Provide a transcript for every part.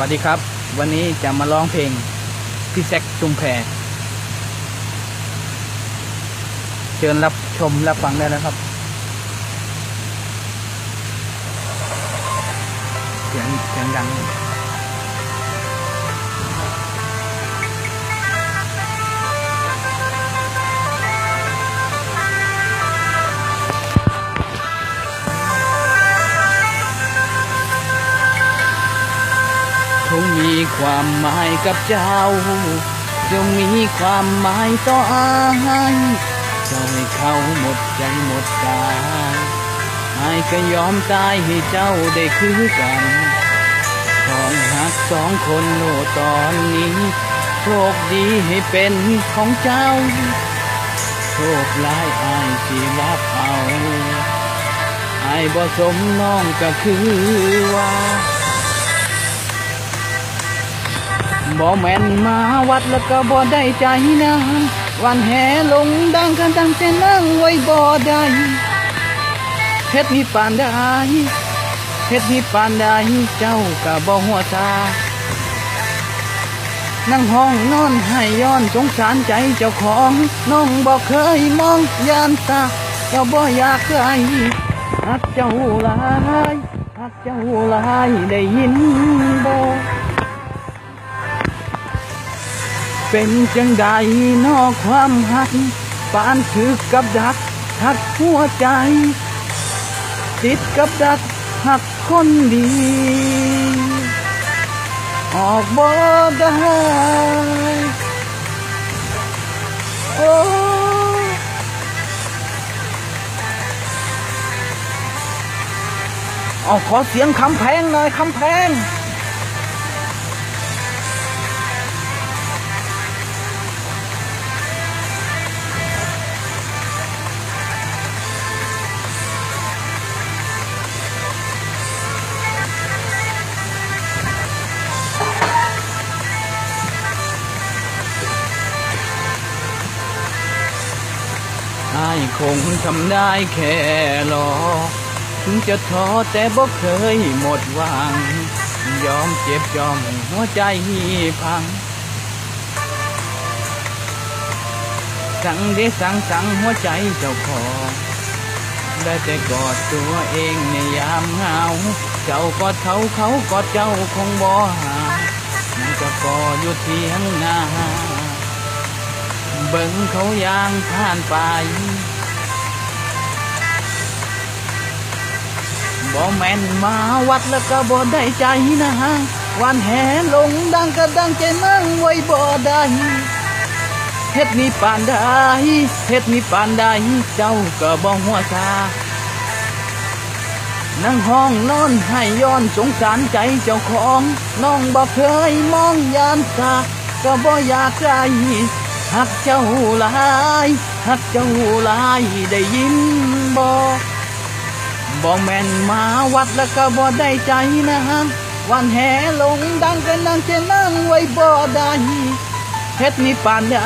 วัสดีครับ วันนี้จะมาร้องเพลงพี่แซกชุมแพเชิญรับชมรับฟังได้นะครับ เสียงเสียงดัง มีความหมายกับเจ้าจะมีความหมายต่ออายเจ้าให้เขาหมดใจหมดกายอายก็ยอมตายให้เจ้าได้คือกันของหักสองคนโลตอนนี้โชคดีให้เป็นของเจ้า โชคร้ายอายสิรับเอาอายบ่สมน้องก็คือว่า บ่แม่นมาวัดแล้วก็บ่ได้ใจนะวันแห่ลงดังกันตั้งแต่นั่งไว้บ่ได้เฮ็ดมีปานใดเฮ็ดมีปานใดเจ้าก็บ่หัวตานั่งห้องนอนให้ย้อนสงสารใจเจ้าของน้องบ่เคยมองยานตาเจ้าบ่อยากให้หักเจ้าหลายหักเจ้าหลายได้ยินบ่ เป็นจังใดนอกความหักปานถือกับดักหักหัวใจ ติดกับดักหักคนดี ออกบ่ได้โอ้เอาขอเสียงคำแพงหน่อยคำแพง อายคงทำได้แค่รอ ถึงจะท้อแต่บ่เคยหมดหวัง ยอมเจ็บยอมหัวใจพัง สั่งได้สั่งสั่งหัวใจเจ้าของได้แต่กอดตัวเองในยามเหงา เจ้ากอดเขาเขากอดเจ้าคงบ่หามันก็กออยู่เทียงนา เบิ่งเขายางผ่านไปบ่แม่นมาวัดแล้วก็บ่ได้ใจนะฮะวันแห่ลงดังก็ดังใจมั่งไว้บ่ได้เฮ็ดนี่ปานใดเฮ็ดนี่ปานใดเจ้าก็บ่หัวซานั่งห้องนอนให้ย้อนสงสารใจเจ้าของ น้องบ่เคยมองยานตาก็บ่อยากใจ หักเจ้าหลายหักเจ้าหลายได้ยินบ่บ่แม่นมาวัดแล้วก็บ่ได้ใจนะฮะวันแห่ลงดังกันดังจะนั่งไว้บ่ได้เฮ็ดนี่ปานใด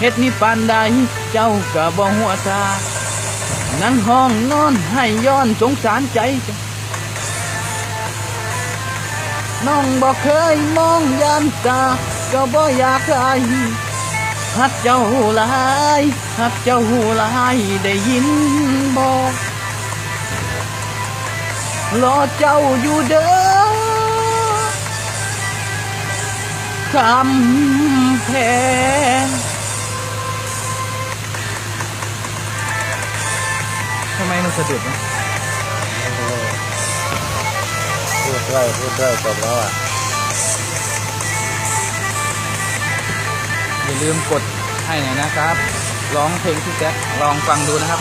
เฮ็ดนี่ปานใดเจ้าก็บ่หัวตานั่งห้องนอนให้ย้อนสงสารใจน้องบ่เคยมองยามตาก็บ่อยากให้ ฮักเจ้าหลายฮักเจ้าหลายได้ยินบอกรอเจ้าอยู่เด้อคำแพงทำไมมันสะดุดนะพูดได้วยพูดด้จบแล้วอะ อย่าลืมกดให้หน่อยนะครับ ร้องเพลงที่แจ็คลองฟังดูนะครับ